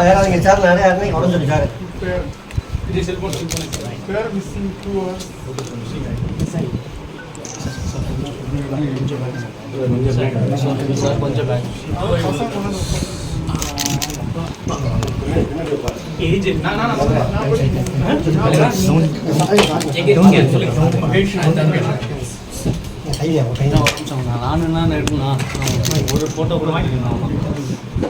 ஏறாதீங்க sir நிறைய இறங்கி உடஞ்சிருக்கு sir கையில கையில நானும் எடுக்கணும் ஒரு ஃபோட்டோ கூட வாங்கிக்கணும்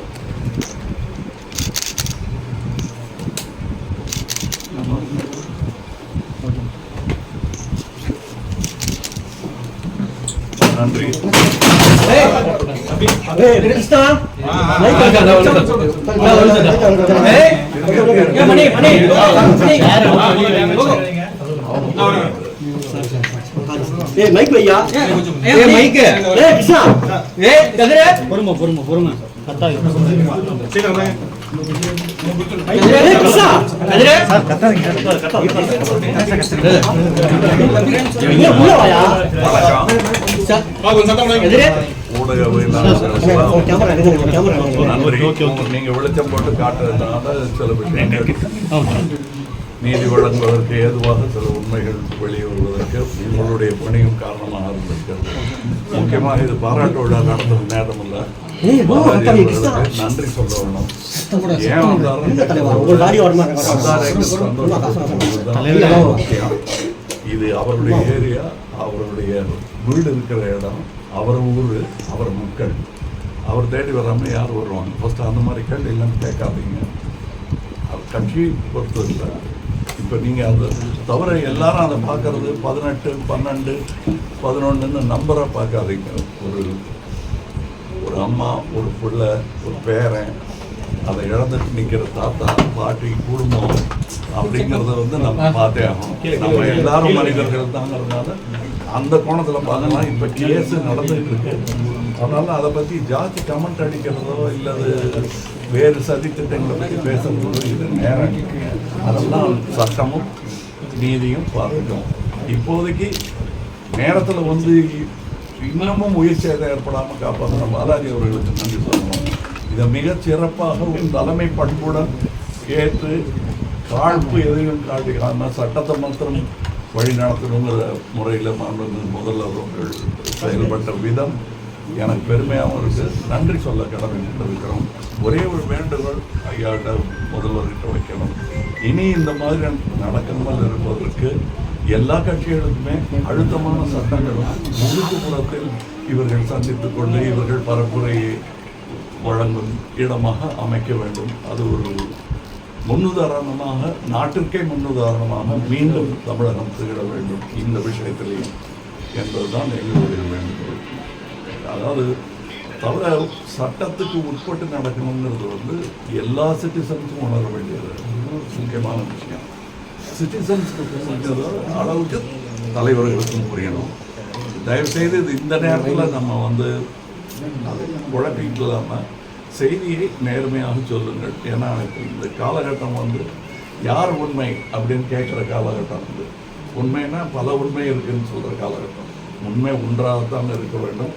நன்றி ஏய் மைக் வையா ஏய் மைக் ஏய் கிருஷ்ணா ஏய் கதிரே பொறுமை பொறுமை பொறுமை கத்தாது ஏய் ஏய் உள்ள வாயா கதிரே ஊடகவியலாளர்கள் கேமரா எடுங்க கேமரா எடுங்க நீங்க வெளிச்சம் போட்டு காட்டுறதுனால சில விஷயங்கள் நீதி வழங்குவதற்கு ஏதுவாக சில உண்மைகள் வெளியே வருவதற்கு உங்களுடைய பணியும் காரணமாக இருந்திருக்கிறது முக்கியமாக இது பாராட்டு விழா நடந்த நேரம் இல்ல நன்றி சொல்ல வேணும் ஏன். இது அவருடைய ஏரியா அவருடைய வீடு இருக்கிற இடம் அவர் ஊர் அவர் மக்கள். அவர் தேடி வராமல் யார் வருவாங்க? ஃபஸ்ட்டு அந்த மாதிரி கேள்வி எல்லாம் கேட்காதீங்க. அவர் கட்சி பொறுத்தது இப்போ நீங்கள் அது தவிர எல்லாரும் அதை பார்க்குறது பதினெட்டு பன்னெண்டு பதினொன்றுன்னு நம்பரை பார்க்காதீங்க. ஒரு ஒரு அம்மா ஒரு பிள்ளை ஒரு பேரன் அதை இழந்துட்டு நிற்கிற தாத்தா பாட்டி குடும்பம் அப்படிங்கிறத வந்து நம்ம பார்த்தே ஆகணும். நம்ம எல்லாரும் மனிதர்கள் தாங்கிறதுனால அந்த கோணத்தில் பார்த்தோம்னா இப்போ கேஸ் நடந்துகிட்டு இருக்கு. அதனால அதை பற்றி ஜாஸ்தி கமெண்ட் அடிக்கிறதோ இல்லை வேறு சதி திட்டங்களை பற்றி பேசுறதோ இது நேரம். அதெல்லாம் சட்டமும் நீதியும் பாதுகாக்கும் இப்போதைக்கு நேரத்தில் வந்து இன்னமும் உயிர் சேதம் ஏற்படாமல் காப்பாற்ற பாலாஜி அவர்களுக்கு நன்றி சொல்லணும். இதை மிக சிறப்பாக ஒரு தலைமை பண்புடன் ஏற்று காழ்ப்பு எதையும் காட்டிக்காம சட்டத்தை மாத்திரம் வழி நடத்தணுங்கிற முறையில் மாண்புமிகு முதல்வர் அவர்கள் செயல்பட்ட விதம் எனக்கு பெருமையாகவும் இருக்குது நன்றி சொல்ல கடமைப்பட்டிருக்கிறோம் ஒரே ஒரு வேண்டுகோள் ஐயாட்ட முதல்வர்கிட்ட வைக்கணும். இனி இந்த மாதிரி நடக்காமல் இருப்பதற்கு எல்லா கட்சிகளுக்குமே அழுத்தமான சட்டங்களும் முழுக்குப்புறத்தில் இவர்கள் சந்தித்துக் கொண்டு இவர்கள் பரப்புரையை வழங்கும் இடமாக அமைக்க வேண்டும். அது ஒரு முன்னுதாரணமாக நாட்டிற்கே முன்னுதாரணமாக மீண்டும் தமிழகம் திகழ வேண்டும். இந்த விஷயத்திலேயும் என்பதுதான் எங்களுடைய வேண்டுகோள். அதாவது தவிர சட்டத்துக்கு உட்பட்டு நடக்கணுங்கிறது வந்து எல்லா சிட்டிசன்ஸும் உணர வேண்டியது. முக்கியமான விஷயம். சிட்டிசன்ஸுக்கு புரிஞ்சதோ அளவுக்கு தலைவர்களுக்கும் புரியணும். தயவுசெய்து இது இந்த நேரத்தில் நம்ம வந்து அது இல்லாமல் செய்தியை நேர்மையாக சொல்லுங்கள். ஏன்னா எனக்கு இந்த காலகட்டம் வந்து யார் உண்மை அப்படின்னு கேட்குற காலகட்டம் வந்து உண்மைன்னா பல உண்மை இருக்குதுன்னு சொல்கிற காலகட்டம். உண்மை ஒன்றாகத்தான் இருக்க வேண்டும்.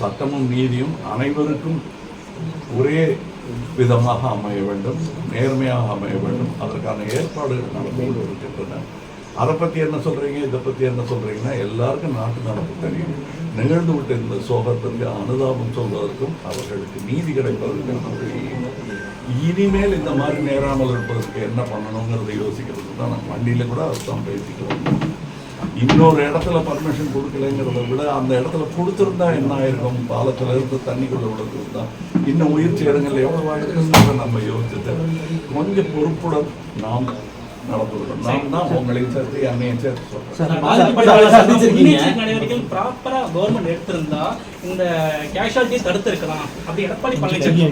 சட்டமும் நீதியும் அனைவருக்கும் ஒரே விதமாக அமைய வேண்டும். நேர்மையாக அமைய வேண்டும். அதற்கான ஏற்பாடுகள் நடந்து கொண்டு இருக்கின்றன அதை பற்றி என்ன சொல்கிறீங்க இதை பற்றி என்ன சொல்கிறீங்கன்னா எல்லாருக்கும் நாட்டு நடப்பு தெரியும். நிகழ்ந்து விட்டு இருந்த சோகத்திற்கு அனுதாபம் சொல்வதற்கும் அவர்களுக்கு நீதி கிடைப்பதற்கான இனிமேல் இந்த மாதிரி நேராமல் இருப்பதற்கு என்ன பண்ணணுங்கிறத யோசிக்கிறதுக்கு தான் நம்ம வண்டியில் கூட அதுதான் பேசிட்டு வந்தோம் இன்னொரு இடத்துல பர்மிஷன் கொடுக்கலைங்கிறத விட அந்த இடத்துல கொடுத்துருந்தா என்ன ஆயிருக்கும்? பாலத்தில் இருந்து தண்ணிக்குள்ள தான் இன்னும் உயிர் சேதங்கள் எவ்வளவு வாழ்க்கை நம்ம யோசிச்சுட்டு கொஞ்சம் பொறுப்புடன் நாம் நடந்துள்ளோம் நாம் தான் உங்களையும் சேர்த்து என்னையும் சேர்த்து சொல்றேன் முன்னெச்சரிக்கை நடவடிக்கைகள் ப்ராப்பரா கவர்மெண்ட் எடுத்திருந்தா இந்த கேஷுவாலிட்டி தடுத்து இருக்கலாம் அப்படி எடப்பாடி பழனிசாமி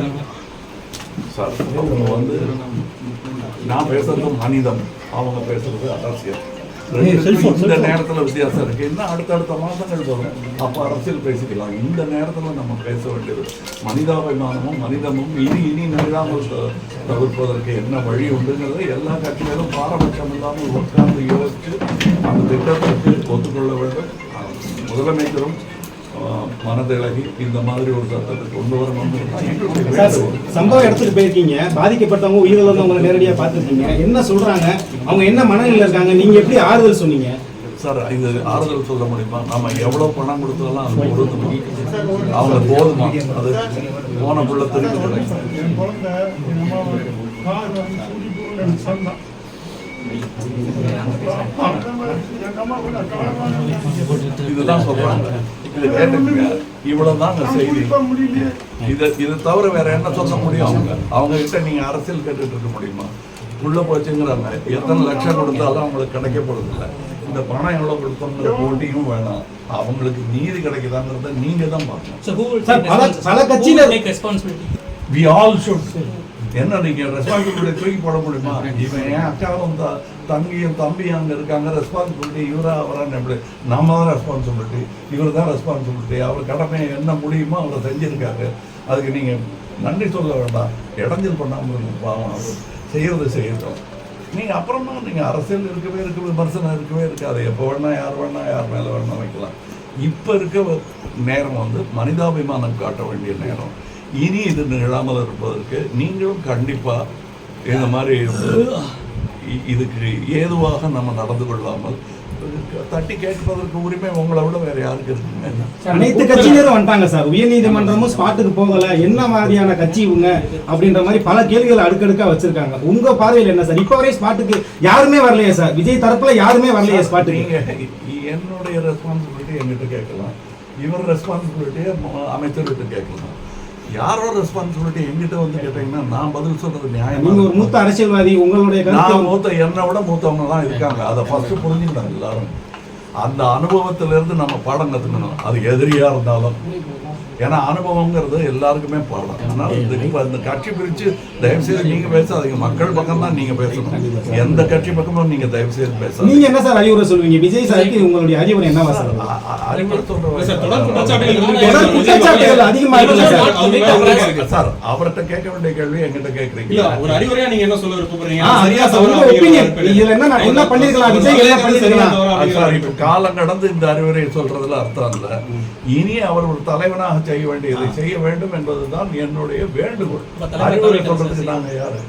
சார் வந்து நான் பேசுறது மனிதம் அவங்க பேசுறது அரசியல் இந்த நேரத்துல வித்தியாசம் இருக்கு. இன்னும் அடுத்தடுத்த மாதங்கள் வரும்? அப்ப அரசியல் பேசிக்கலாம். இந்த நேரத்துல நம்ம பேச வேண்டியது மனிதாபிமானமும் மனிதமும் இனி இனி நிகழாமல் தவிர்ப்பதற்கு என்ன வழி உண்டுங்கிறத எல்லா கட்சிகளும் பாரபட்சம் இல்லாமல் உட்கார்ந்து யோசிச்சு அந்த திட்டத்திற்கு ஒத்துக்கொள்ள வேண்டும். முதலமைச்சரும் அஹ், மனதிளகி இந்த மாதிரி ஒரு சட்டத்தை கொண்டு வரணும்னு தான் எங்களுடைய சார் வேண்டுகோள். சம்பவ இடத்துக்கு போயிருக்கீங்க. பாதிக்கப்பட்டவங்க உயிரிழந்தவங்களை நேரடியாக பார்த்துருக்கீங்க. என்ன சொல்றாங்க? அவங்க என்ன மனநிலையில் இருக்காங்க? நீங்க எப்படி ஆறுதல் சொன்னீங்க? சார் இது ஆறுதல் சொல்ல முடியுமா நம்ம எவ்வளவு பணம் கொடுத்தாலும் அது பொருந்துமா? அவங்க போதுமா? அது போன புள்ள திருப்பி கிடைக்கும் இதுதான் சொல்றாங்க இது கேட்டுங்க இவ்வளவுதாங்க செய்தி இது இது தவிர வேற என்ன சொல்ல முடியும் அவங்க? அவங்க கிட்ட நீங்க அரசியல் கேட்டுட்டு இருக்க முடியுமா? உள்ள போச்சுங்கிறாங்க. எத்தனை லட்சம் கொடுத்தாலும் அவங்களுக்கு கிடைக்க போறது இல்ல இந்த பணம் எவ்வளவு கொடுத்தோங்கிற போட்டியும் வேணாம். அவங்களுக்கு நீதி கிடைக்குதாங்கிறத நீங்க தான் பார்க்கணும்? வி ஆல் ஷுட் என்ன நீங்கள் ரெஸ்பான்சிபிலிட்டி தூக்கி போட முடியுமா? இவன் என் அக்காவும் த- தங்கியும் தம்பியும் அங்கே இருக்காங்க ரெஸ்பான்சிபிலிட்டி இவராக அவரான்னு எப்படி? நம்ம தான் ரெஸ்பான்சிபிலிட்டி இவர் தான் ரெஸ்பான்சிபிலிட்டி அவர் கடமை என்ன முடியுமோ அவரை செஞ்சுருக்காரு. அதுக்கு நீங்கள் நன்றி சொல்ல வேண்டாம். இடைஞ்சல் பண்ணாமல் இருங்க பாவம். அவர் செய்கிறது செய்யட்டும். நீங்கள் அப்புறமா நீங்கள் அரசியல் இருக்கவே இருக்க விமர்சனம் இருக்கவே இருக்காது. எப்போ வேணால் யார் வேணால் யார் மேலே வேணால் வைக்கலாம். இப்போ இருக்க நேரம் வந்து மனிதாபிமானம் காட்ட வேண்டிய நேரம். இனி இது நிகழாமல் இருப்பதற்கு நீங்களும் கண்டிப்பா இந்த மாதிரி இதுக்கு ஏதுவாக நம்ம நடந்து கொள்ளாமல் தட்டி கேட்பதற்கு உரிமை உங்களை விட வேற யாருக்கு இருக்குங்க? அனைத்து கட்சியினரும் வந்துட்டாங்க சார். உயர்நீதிமன்றமும் ஸ்பாட்டுக்கு போகல. என்ன மாதிரியான கட்சி இவங்க அப்படின்ற மாதிரி பல கேள்விகள் அடுக்கடுக்கா வச்சிருக்காங்க. உங்க பார்வையில் என்ன சார்? இப்ப வரை ஸ்பாட்டுக்கு யாருமே வரலையே சார். விஜய் தரப்புல யாருமே வரலையே ஸ்பாட்டுக்கு. என்னுடைய ரெஸ்பான்சிபிலிட்டி என்கிட்ட கேட்கலாம். இவர் ரெஸ்பான்சிபிலிட்டியை அமைச்சர்கிட்ட கேட்கலாம். யாரோட ரெஸ்பான்சிபிலிட்டி என்கிட்ட வந்து கேட்டீங்கன்னா நான் பதில் சொல்றது நியாயமா நீங்க ஒரு மூத்த அரசியல்வாதி உங்களுடைய நான் மூத்த என்னை விட மூத்தவங்க தான் இருக்காங்க. அதை ஃபர்ஸ்ட் புரிஞ்சுக்கணும் எல்லாரும். அந்த அனுபவத்துல இருந்து நம்ம பாடம் கத்துக்கணும். அது எதிரியா இருந்தாலும் ஏன்னா அனுபவங்கிறது எல்லாருக்குமே பாடம் அதனால இந்த இப்ப இந்த கட்சி பிரிச்சு தயவு செய்து நீங்க பேசாதீங்க மக்கள் பக்கம் தான் நீங்க பேசணும். எந்த கட்சி பக்கமும் நீங்க தயவு செய்து பேசாதீங்க. நீங்க என்ன சார் அறிவுரை சொல்வீங்க விஜய் சாருக்கு உங்களுடைய அறிவுரை என்னவா சார் அறிவுரை சொல்ற சார், அவர்கிட்ட கேட்க வேண்டிய கேள்வி என்கிட்ட கேட்கறீங்க. ஒரு அறிவுரையா நீங்க என்ன சொல்ல விருப்பப்படுறீங்க? சரியா. ஒரு இதுல என்ன என்ன பண்ணிருக்கலாம், விஜய் என்ன பண்ணிருக்கலாம்? சார் இப்ப காலம் கடந்து இந்த அறிவுரை சொல்றதுல அர்த்தம் இல்ல. இனி அவர் ஒரு தலைவனாக செய்ய வேண்டியதை செய்ய வேண்டும் என்பதுதான் என்னுடைய வேண்டுகோள். அறிவுரை சொல்றதுக்கு செய்ய- நாங்க யாரு?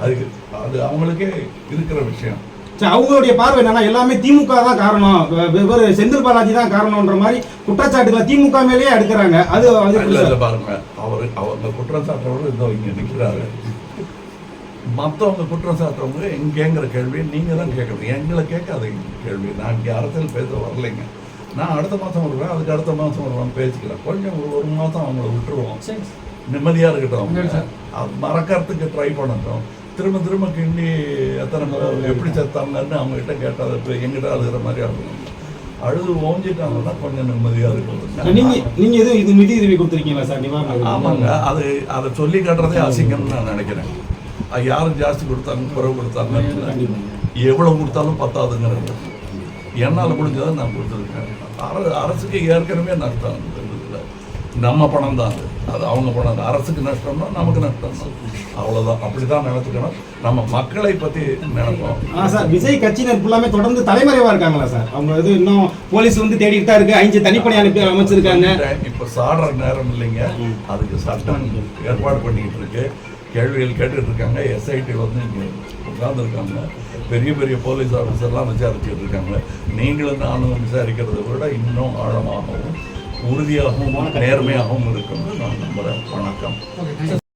அதுக்கு அது அவங்களுக்கே இருக்கிற விஷயம். சரி, அவங்களுடைய பார்வை என்னன்னா எல்லாமே திமுக தான் காரணம். வெவ்வேறு செந்தில் பாலாஜி தான் காரணம்ன்ற மாதிரி குற்றச்சாட்டுகளை திமுக மேலேயே எடுக்கிறாங்க. அது பாருங்க. அவர் அவங்க குற்றம் சாட்டுறவர் இதோ இங்க நிக்கிறாரு. மத்தவங்க குற்றம் சாட்டுறவங்க எங்கேங்கிற கேள்வியை நீங்க தான் கேட்கணும் எங்களை கேட்காதீங்க கேள்வி. நான் இங்க அரசியல் பேச வரலைங்க. நான் அடுத்த மாசம் வருவேன் அதுக்கு அடுத்த மாசம் வருவேன் பேசிக்கலாம் கொஞ்சம் ஒரு ஒரு மாசம் அவங்கள விட்டுருவோம். சரி. நிம்மதியா இருக்கட்டும். அவங்க அது மறக்கறதுக்கு ட்ரை பண்ணட்டும். திரும்ப திரும்ப கிண்டி எத்தனை எப்படி செத்தாங்கன்னு அவங்க கிட்ட கேட்டால் இப்போ எங்கிட்ட அழுகிற மாதிரி அழுகணும் அழுது ஓஞ்சிட்டாங்கன்னா கொஞ்சம் நிம்மதியா இருக்கும். நீங்க நீங்க எதுவும் இது நிதி உதவி கொடுத்துருக்கீங்களா சார் நிவாரணம் ஆமாங்க. அது அதை சொல்லி காட்டுறதே அசிங்கம்னு நான் நினைக்கிறேன். அது யாரும் ஜாஸ்தி கொடுத்தாங்க குறைவு கொடுத்தாங்க எவ்வளவு கொடுத்தாலும் பத்தாதுங்கிறது. என்னால் முடிஞ்சதை நான் கொடுத்துருக்கேன். அர- அரசுக்கு ஏற்கனவே நஷ்டம் இந்த இதுல. நம்ம பணம் தான் அது. அது அவங்க பணம் தான். அரசுக்கு நஷ்டம்னா நமக்கு நஷ்டம் தான். அவ்வளோதான் அப்படிதான் நினைச்சுக்கணும். நம்ம மக்களை பற்றி நினைப்போம். ஆ சார் விஜய் கட்சியினர் ஃபுல்லாமே தொடர்ந்து தலைமறைவா இருக்காங்களா சார்? அவங்க இது இன்னும் போலீஸ் வந்து தேடிட்டு தான் இருக்கு. ஐந்து தனிப்படை அனுப்பி அமைச்சிருக்காங்க. இப்ப சாடுற நேரம் இல்லைங்க. அதுக்கு சட்டம் ஏற்பாடு பண்ணிட்டு இருக்கு. கேள்விகள் கேட்டுட்ருக்காங்க எஸ்ஐடி வந்து இங்கே உட்கார்ந்துருக்காங்க. பெரிய பெரிய போலீஸ் ஆஃபீஸர்லாம் விசாரிச்சுட்டு இருக்காங்க நீங்களும் நானும் விசாரிக்கிறத விட இன்னும் ஆழமாகவும் உறுதியாகவும் நேர்மையாகவும் இருக்கும்னு நான் நம்புறேன். வணக்கம்.